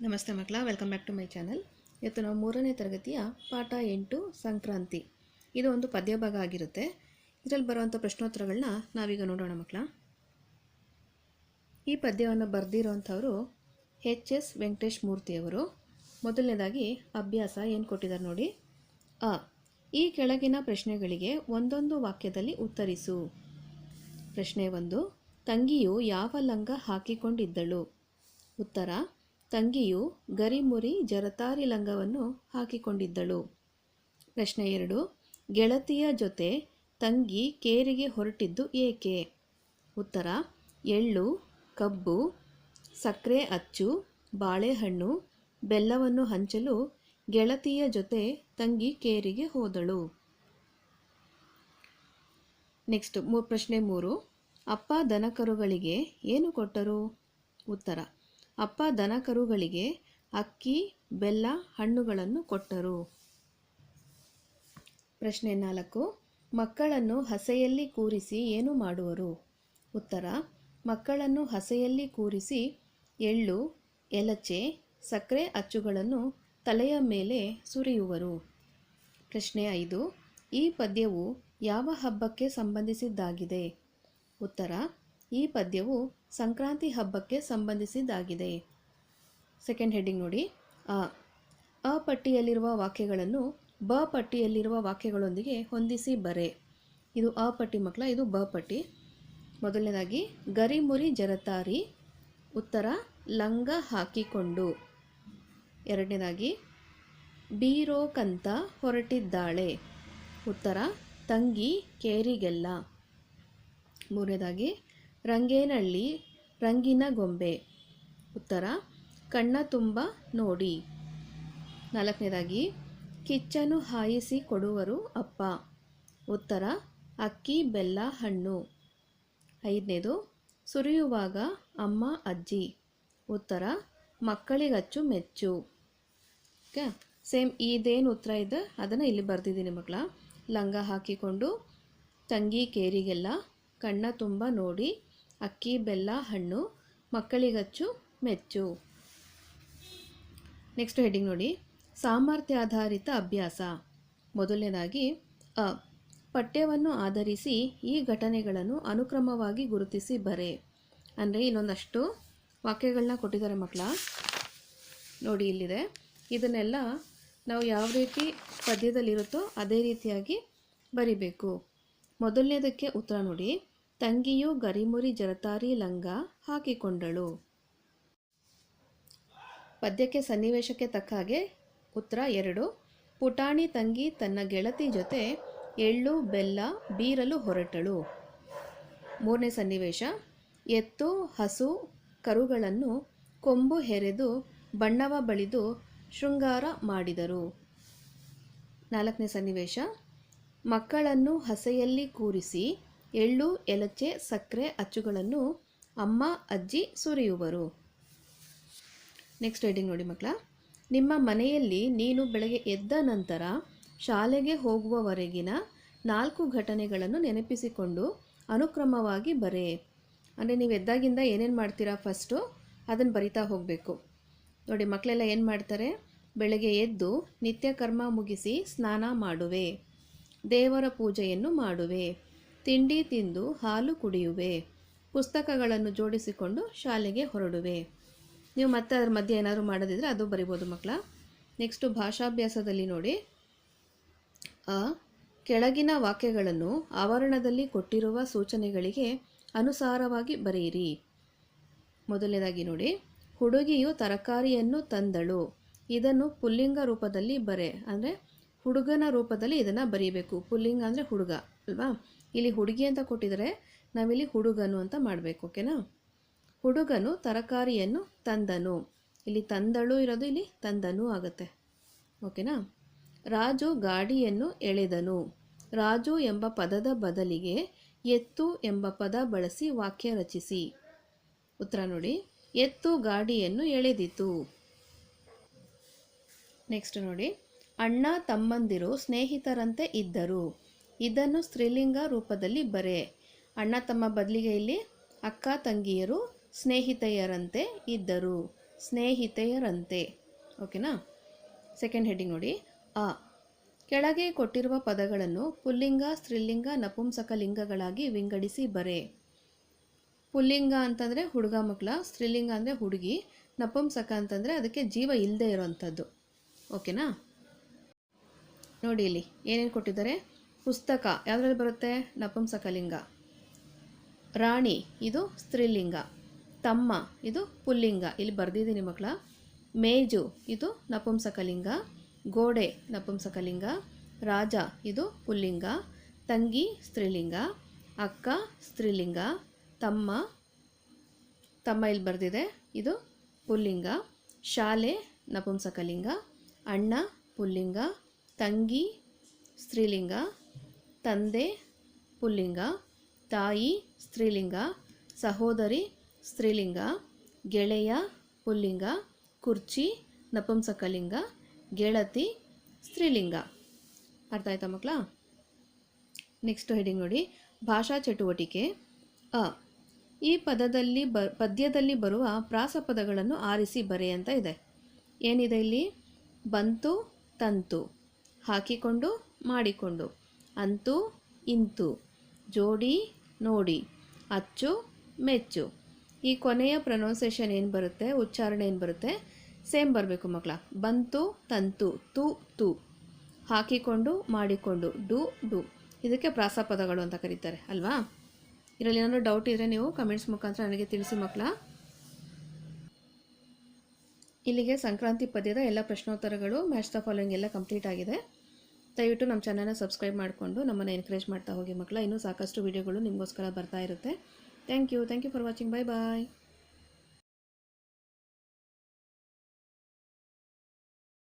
ನಮಸ್ತೆ ಮಕ್ಕಳ welcome back to my channel ಇವತ್ತು ನಾವು ಮೂರನೇ ತರಗತಿಯ ಪಾಠ ಎಂಟು, ಸಂಕ್ರಾಂತಿ. ಇದು ಒಂದು ಪದ್ಯ ಭಾಗ ಆಗಿರುತ್ತೆ. ಇದರಲ್ಲಿ ಬರುವಂಥ ಪ್ರಶ್ನೋತ್ತರಗಳನ್ನ ನಾವೀಗ ನೋಡೋಣ ಮಕ್ಕಳ. ಈ ಪದ್ಯವನ್ನು ಬರೆದಿರೋವಂಥವರು ಎಚ್ ಎಸ್ ವೆಂಕಟೇಶ್ ಮೂರ್ತಿಯವರು. ಮೊದಲನೇದಾಗಿ ಅಭ್ಯಾಸ ಏನು ಕೊಟ್ಟಿದ್ದಾರೆ ನೋಡಿ. ಅ, ಈ ಕೆಳಗಿನ ಪ್ರಶ್ನೆಗಳಿಗೆ ಒಂದೊಂದು ವಾಕ್ಯದಲ್ಲಿ ಉತ್ತರಿಸು. ಪ್ರಶ್ನೆ ಒಂದು, ತಂಗಿಯು ಯಾವ ಲಂಗ ಹಾಕಿಕೊಂಡಿದ್ದಳು? ಉತ್ತರ ತಂಗಿಯು ಗರಿಮುರಿ ಜರತಾರಿ ಲಂಗವನ್ನು ಹಾಕಿಕೊಂಡಿದ್ದಳು. ಪ್ರಶ್ನೆ ಎರಡು, ಗೆಳತಿಯ ಜೊತೆ ತಂಗಿ ಕೇರಿಗೆ ಹೊರಟಿದ್ದು ಏಕೆ? ಉತ್ತರ, ಎಳ್ಳು, ಕಬ್ಬು ಸಕ್ಕರೆ ಅಚ್ಚು, ಬಾಳೆಹಣ್ಣು, ಬೆಲ್ಲವನ್ನು ಹಂಚಲು ಗೆಳತಿಯ ಜೊತೆ ತಂಗಿ ಕೇರಿಗೆ ಹೋದಳು. ನೆಕ್ಸ್ಟ್ ಮೂ, ಪ್ರಶ್ನೆ ಮೂರು, ಅಪ್ಪ ದನಕರುಗಳಿಗೆ ಏನು ಕೊಟ್ಟರು? ಉತ್ತರ ಅಪ್ಪ ದನಕರುಗಳಿಗೆ ಅಕ್ಕಿ, ಬೆಲ್ಲ, ಹಣ್ಣುಗಳನ್ನು ಕೊಟ್ಟರು. ಪ್ರಶ್ನೆ ನಾಲ್ಕು, ಮಕ್ಕಳನ್ನು ಹಸೆಯಲ್ಲಿ ಕೂರಿಸಿ ಏನು ಮಾಡುವರು? ಉತ್ತರ, ಮಕ್ಕಳನ್ನು ಹಸೆಯಲ್ಲಿ ಕೂರಿಸಿ ಎಳ್ಳು, ಎಲಚೆ, ಸಕ್ಕರೆ ಅಚ್ಚುಗಳನ್ನು ತಲೆಯ ಮೇಲೆ ಸುರಿಯುವರು. ಪ್ರಶ್ನೆ ಐದು, ಈ ಪದ್ಯವು ಯಾವ ಹಬ್ಬಕ್ಕೆ ಸಂಬಂಧಿಸಿದ್ದಾಗಿದೆ? ಉತ್ತರ ಈ ಪದ್ಯವು ಸಂಕ್ರಾಂತಿ ಹಬ್ಬಕ್ಕೆ ಸಂಬಂಧಿಸಿದ್ದಾಗಿದೆ. ಸೆಕೆಂಡ್ ಹೆಡ್ಡಿಂಗ್ ನೋಡಿ. ಅ ಅ ಪಟ್ಟಿಯಲ್ಲಿರುವ ವಾಕ್ಯಗಳನ್ನು ಬ ಪಟ್ಟಿಯಲ್ಲಿರುವ ವಾಕ್ಯಗಳೊಂದಿಗೆ ಹೊಂದಿಸಿ ಬರೆ. ಇದು ಅ ಪಟ್ಟಿ ಮಕ್ಕಳ, ಇದು ಬ ಪಟ್ಟಿ. ಮೊದಲನೇದಾಗಿ ಗರಿಮುರಿ ಜರತಾರಿ, ಉತ್ತರ, ಲಂಗ ಹಾಕಿಕೊಂಡು. ಎರಡನೇದಾಗಿ ಬೀರೋಕಂತ ಹೊರಟಿದ್ದಾಳೆ, ಉತ್ತರ, ತಂಗಿ ಕೇರಿಗೆಲ್ಲ. ಮೂರನೇದಾಗಿ ರಂಗೇನಹಳ್ಳಿ ರಂಗಿನ ಗೊಂಬೆ. ಉತ್ತರ, ಕಣ್ಣ ತುಂಬ ನೋಡಿ. ನಾಲ್ಕನೇದಾಗಿ, ಕಿಚ್ಚನು ಹಾಯಿಸಿ ಕೊಡುವರು ಅಪ್ಪ. ಉತ್ತರ, ಅಕ್ಕಿ, ಬೆಲ್ಲ, ಹಣ್ಣು. ಐದನೇದು, ಸುರಿಯುವಾಗ ಅಮ್ಮ, ಅಜ್ಜಿ. ಉತ್ತರ, ಮಕ್ಕಳಿಗಚ್ಚು ಮೆಚ್ಚು. ಓಕೆ, ಸೇಮ್ ಇದೇನು ಉತ್ತರ ಇದೆ, ಅದನ್ನು ಇಲ್ಲಿ ಬರೆದಿದ್ದೀನಿ ಮಕ್ಕಳ. ಲಂಗ ಹಾಕಿಕೊಂಡು, ತಂಗಿ ಕೇರಿಗೆಲ್ಲ, ಕಣ್ಣ ತುಂಬ ನೋಡಿ ಅಕ್ಕಿ, ಬೆಲ್ಲ, ಹಣ್ಣು ಮಕ್ಕಳಿಗಚ್ಚು ಮೆಚ್ಚು. ನೆಕ್ಸ್ಟ್ ಹೆಡ್ಡಿಂಗ್ ನೋಡಿ. ಸಾಮರ್ಥ್ಯ ಆಧಾರಿತ ಅಭ್ಯಾಸ. ಮೊದಲನೇದಾಗಿ, ಅ. ಪಠ್ಯವನ್ನು ಆಧರಿಸಿ ಈ ಘಟನೆಗಳನ್ನು ಅನುಕ್ರಮವಾಗಿ ಗುರುತಿಸಿ ಬರೆ. ಅಂದರೆ ಇನ್ನೊಂದಷ್ಟು ವಾಕ್ಯಗಳನ್ನ ಕೊಟ್ಟಿದ್ದಾರೆ ಮಕ್ಕಳ ನೋಡಿ ಇಲ್ಲಿದೆ. ಇದನ್ನೆಲ್ಲ ನಾವು ಯಾವ ರೀತಿ ಪದ್ಯದಲ್ಲಿರುತ್ತೋ ಅದೇ ರೀತಿಯಾಗಿ ಬರಿಬೇಕು. ಮೊದಲನೇದಕ್ಕೆ ಉತ್ತರ ನೋಡಿ. ತಂಗಿಯು ಗರಿಮುರಿ ಜರತಾರಿ ಲಂಗ ಹಾಕಿಕೊಂಡಳು. ಪದ್ಯಕ್ಕೆ ಸನ್ನಿವೇಶಕ್ಕೆ ತಕ್ಕ ಹಾಗೆ ಉತ್ತರ ಎರಡು. ಪುಟಾಣಿ ತಂಗಿ ತನ್ನ ಗೆಳತಿ ಜೊತೆ ಎಳ್ಳು, ಬೆಲ್ಲ, ಬೀರಲು ಹೊರಟಳು. ಮೂರನೇ ಸನ್ನಿವೇಶ. ಎತ್ತು, ಹಸು, ಕರುಗಳನ್ನು ಕೊಂಬು ಹೆರೆದು ಬಣ್ಣವ ಬಳಿದು ಶೃಂಗಾರ ಮಾಡಿದರು. ನಾಲ್ಕನೇ ಸನ್ನಿವೇಶ. ಮಕ್ಕಳನ್ನು ಹಸೆಯಲ್ಲಿ ಕೂರಿಸಿ ಎಳ್ಳು ಎಲಚೆ ಸಕ್ಕರೆ ಅಚ್ಚುಗಳನ್ನು ಅಮ್ಮ, ಅಜ್ಜಿ ಸುರಿಯುವರು. ನೆಕ್ಸ್ಟ್ ರೀಡಿಂಗ್ ನೋಡಿ ಮಕ್ಕಳ. ನಿಮ್ಮ ಮನೆಯಲ್ಲಿ ನೀನು ಬೆಳಗ್ಗೆ ಎದ್ದ ನಂತರ ಶಾಲೆಗೆ ಹೋಗುವವರೆಗಿನ ನಾಲ್ಕು ಘಟನೆಗಳನ್ನು ನೆನಪಿಸಿಕೊಂಡು ಅನುಕ್ರಮವಾಗಿ ಬರೆ. ಅಂದರೆ ನೀವು ಎದ್ದಾಗಿಂದ ಏನೇನು ಮಾಡ್ತೀರಾ ಫಸ್ಟು ಅದನ್ನು ಬರಿತಾ ಹೋಗಬೇಕು. ನೋಡಿ ಮಕ್ಕಳೆಲ್ಲ ಏನು ಮಾಡ್ತಾರೆ? ಬೆಳಗ್ಗೆ ಎದ್ದು ನಿತ್ಯ ಕರ್ಮ ಮುಗಿಸಿ ಸ್ನಾನ ಮಾಡುವೆ. ದೇವರ ಪೂಜೆಯನ್ನು ಮಾಡುವೆ. ತಿಂಡಿ ತಿಂದು ಹಾಲು ಕುಡಿಯುವೆ. ಪುಸ್ತಕಗಳನ್ನು ಜೋಡಿಸಿಕೊಂಡು ಶಾಲೆಗೆ ಹೊರಡುವೆ. ನೀವು ಮತ್ತೆ ಅದ್ರ ಮಧ್ಯೆ ಏನಾದರೂ ಮಾಡೋದಿದ್ರೆ ಅದು ಬರಿಬೋದು ಮಕ್ಕಳ. ನೆಕ್ಸ್ಟು ಭಾಷಾಭ್ಯಾಸದಲ್ಲಿ ನೋಡಿ. ಅ, ಕೆಳಗಿನ ವಾಕ್ಯಗಳನ್ನು ಆವರಣದಲ್ಲಿ ಕೊಟ್ಟಿರುವ ಸೂಚನೆಗಳಿಗೆ ಅನುಸಾರವಾಗಿ ಬರೆಯಿರಿ. ಮೊದಲನೇದಾಗಿ ನೋಡಿ. ಹುಡುಗಿಯು ತರಕಾರಿಯನ್ನು ತಂದಳು. ಇದನ್ನು ಪುಲ್ಲಿಂಗ ರೂಪದಲ್ಲಿ ಬರೆ, ಅಂದರೆ ಹುಡುಗನ ರೂಪದಲ್ಲಿ ಇದನ್ನು ಬರೀಬೇಕು. ಪುಲ್ಲಿಂಗ ಅಂದರೆ ಹುಡುಗ, ಅಲ್ವಾ? ಇಲ್ಲಿ ಹುಡುಗಿ ಅಂತ ಕೊಟ್ಟಿದರೆ ನಾವಿಲ್ಲಿ ಹುಡುಗನು ಅಂತ ಮಾಡಬೇಕು, ಓಕೆನಾ? ಹುಡುಗನು ತರಕಾರಿಯನ್ನು ತಂದನು. ಇಲ್ಲಿ ತಂದಳು ಇರೋದು ಇಲ್ಲಿ ತಂದನು ಆಗುತ್ತೆ, ಓಕೆನಾ? ರಾಜು ಗಾಡಿಯನ್ನು ಎಳೆದನು. ರಾಜು ಎಂಬ ಪದದ ಬದಲಿಗೆ ಎತ್ತು ಎಂಬ ಪದ ಬಳಸಿ ವಾಕ್ಯ ರಚಿಸಿ. ಉತ್ತರ ನೋಡಿ. ಎತ್ತು ಗಾಡಿಯನ್ನು ಎಳೆದಿತು. ನೆಕ್ಸ್ಟ್ ನೋಡಿ. ಅಣ್ಣ ತಮ್ಮಂದಿರು ಸ್ನೇಹಿತರಂತೆ ಇದ್ದರು. ಇದನ್ನು ಸ್ತ್ರೀಲಿಂಗ ರೂಪದಲ್ಲಿ ಬರೆ. ಅಣ್ಣ ತಮ್ಮ ಬದಲಿಗೆ ಇಲ್ಲಿ ಅಕ್ಕ ತಂಗಿಯರು ಸ್ನೇಹಿತೆಯರಂತೆ ಇದ್ದರು. ಸ್ನೇಹಿತೆಯರಂತೆ. ಓಕೆನಾ? ಸೆಕೆಂಡ್ ಹೆಡ್ಡಿಂಗ್ ನೋಡಿ. ಅ. ಕೆಳಗೆ ಕೊಟ್ಟಿರುವ ಪದಗಳನ್ನು ಪುಲ್ಲಿಂಗ, ಸ್ತ್ರೀಲಿಂಗ, ನಪುಂಸಕ ಲಿಂಗಗಳಾಗಿ ವಿಂಗಡಿಸಿ ಬರೆ. ಪುಲ್ಲಿಂಗ ಅಂತಂದರೆ ಹುಡುಗ ಮಕ್ಕಳ, ಸ್ತ್ರೀಲಿಂಗ ಅಂದರೆ ಹುಡುಗಿ, ನಪುಂಸಕ ಅಂತಂದರೆ ಅದಕ್ಕೆ ಜೀವ ಇಲ್ಲದೆ ಇರೋವಂಥದ್ದು ಓಕೆನಾ? ನೋಡಿ ಇಲ್ಲಿ, ಏನೇನು ಕೊಟ್ಟಿದ್ದಾರೆ? ಪುಸ್ತಕ, ಯಾವುದ್ರಲ್ಲಿ ಬರುತ್ತೆ? ನಪುಂಸಕಲಿಂಗ. ರಾಣಿ, ಇದು ಸ್ತ್ರೀಲಿಂಗ. ತಮ್ಮ, ಇದು ಪುಲ್ಲಿಂಗ. ಇಲ್ಲಿ ಬರೆದಿದ್ದೀನಿ ಮಕ್ಕಳ. ಮೇಜು, ಇದು ನಪುಂಸಕಲಿಂಗ. ಗೋಡೆ, ನಪುಂಸಕಲಿಂಗ. ರಾಜ, ಇದು ಪುಲ್ಲಿಂಗ. ತಂಗಿ, ಸ್ತ್ರೀಲಿಂಗ. ಅಕ್ಕ, ಸ್ತ್ರೀಲಿಂಗ. ತಮ್ಮ ತಮ್ಮ ಇಲ್ಲಿ ಬರೆದಿದೆ. ಇದು ಪುಲ್ಲಿಂಗ. ಶಾಲೆ, ನಪುಂಸಕಲಿಂಗ. ಅಣ್ಣ, ಪುಲ್ಲಿಂಗ. ತಂಗಿ, ಸ್ತ್ರೀಲಿಂಗ, ತಂದೆ, ಪುಲ್ಲಿಂಗ, ತಾಯಿ, ಸ್ತ್ರೀಲಿಂಗ, ಸಹೋದರಿ, ಸ್ತ್ರೀಲಿಂಗ, ಗೆಳೆಯ, ಪುಲ್ಲಿಂಗ, ಕುರ್ಚಿ, ನಪುಂಸಕಲಿಂಗ, ಗೆಳತಿ, ಸ್ತ್ರೀಲಿಂಗ. ಅರ್ಥ ಆಯ್ತಾ ಮಕ್ಕಳ? ನೆಕ್ಸ್ಟ್ ಹೆಡಿಂಗ್ ನೋಡಿ. ಭಾಷಾ ಚಟುವಟಿಕೆ. ಅ. ಈ ಪದದಲ್ಲಿ ಬ, ಪದ್ಯದಲ್ಲಿ ಬರುವ ಪ್ರಾಸಪದಗಳನ್ನು ಆರಿಸಿ ಬರೆ ಅಂತ ಇದೆ. ಏನಿದೆ ಇಲ್ಲಿ? ಬಂತು, ತಂತು. ಹಾಕಿಕೊಂಡು ಮಾಡಿಕೊಂಡು. ಅಂತೂ ಇಂತು. ಜೋಡಿ, ನೋಡಿ. ಅಚ್ಚು, ಮೆಚ್ಚು. ಈ ಕೊನೆಯ ಪ್ರೊನೌನ್ಸೇಷನ್ ಏನು ಬರುತ್ತೆ? ಉಚ್ಚಾರಣೆ ಏನು ಬರುತ್ತೆ? ಸೇಮ್ ಬರಬೇಕು ಮಕ್ಕಳ ಬಂತು, ತಂತು, ತು ತು. ಹಾಕಿಕೊಂಡು, ಮಾಡಿಕೊಂಡು. ಡು ಡು. ಇದಕ್ಕೆ ಪ್ರಾಸ ಪದಗಳು ಅಂತ ಕರೀತಾರೆ, ಅಲ್ವಾ? ಇದರಲ್ಲಿ ಏನಾದರೂ ಡೌಟ್ ಇದ್ದರೆ ನೀವು ಕಮೆಂಟ್ಸ್ ಮುಖಾಂತರ ನನಗೆ ತಿಳಿಸಿ ಮಕ್ಕಳ ಇಲ್ಲಿಗೆ ಸಂಕ್ರಾಂತಿ ಪದ್ಯದ ಎಲ್ಲ ಪ್ರಶ್ನೋತ್ತರಗಳು ಮ್ಯಾಚ್ ದ ಫಾಲೋಯಿಂಗ್ ಎಲ್ಲ ಕಂಪ್ಲೀಟ್ ಆಗಿದೆ. ದಯವಿಟ್ಟು ನಮ್ಮ ಚಾನಲ್ನ ಸಬ್ಸ್ಕ್ರೈಬ್ ಮಾಡಿಕೊಂಡು ನಮ್ಮನ್ನು ಎನ್ಕರೇಜ್ ಮಾಡ್ತಾ ಹೋಗಿ ಮಕ್ಕಳ. ಇನ್ನೂ ಸಾಕಷ್ಟು ವೀಡಿಯೋಗಳು ನಿಮಗೋಸ್ಕರ ಬರ್ತಾ ಇರುತ್ತೆ. Thank you thank you for watching bye bye